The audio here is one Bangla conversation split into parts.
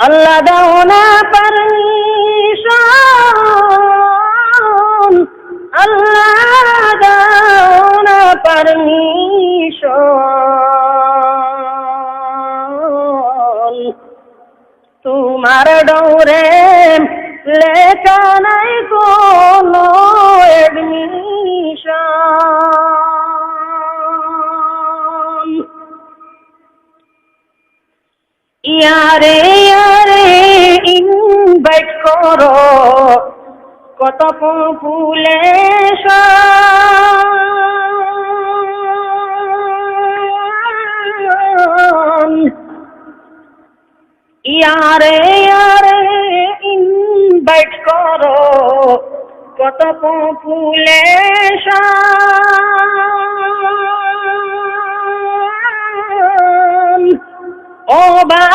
আল্লাহ দাও না পারমিশন। আল্লাহ দাও না পারমিশন। তোমার ডৌরে লেখা নাই কোনো ইয়ারে ইয়ারে ইনভাইট করো। কত পপুলেশন ইয়ারে ইয়ারে ইনভাইট করো। কত পপুলেশন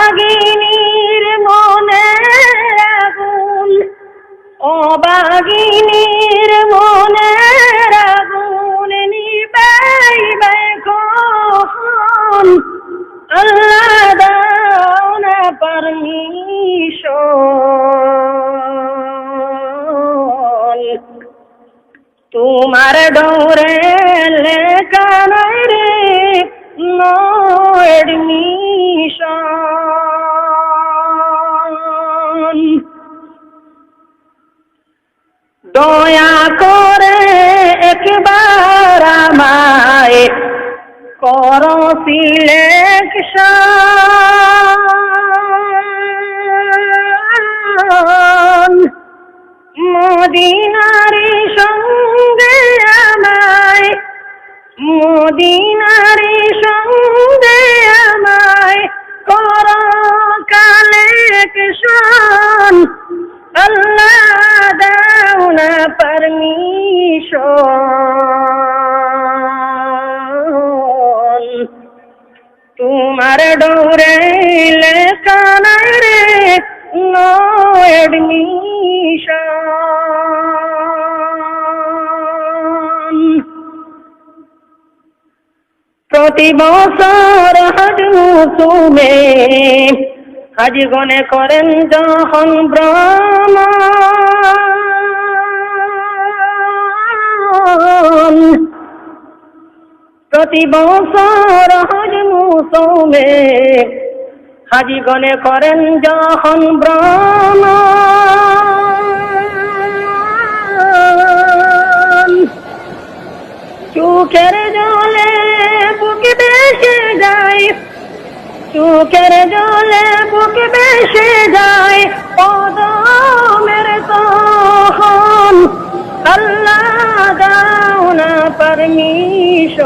বাগিনীর মনে আগুন। ও বাগিনীর মনে আগুন নিবাইবে কখন। আল্লাহ দাও না পারমিশন। তোমার ডোরে লেখা রে নো এডমিশন দয়া করে একবার আমায় করো সিলেকশন মদিনারি সঙ্গে আমায় মদিনারি সঙ্গে আমায় কর কালেকশন পারমিশন। তোমার ডোরে লেখা নাই রে নো প্রতি বছর হজ মুসুমে হাজি গনে করেন যখন ভ্রমণ প্রতি বছর হজ মুসুমে হাজি গনে করেন যখন ভ্রমণ চোখের জলে বুকে বেসে যায়, চোখের জলে বুকে বেসে পারমিশন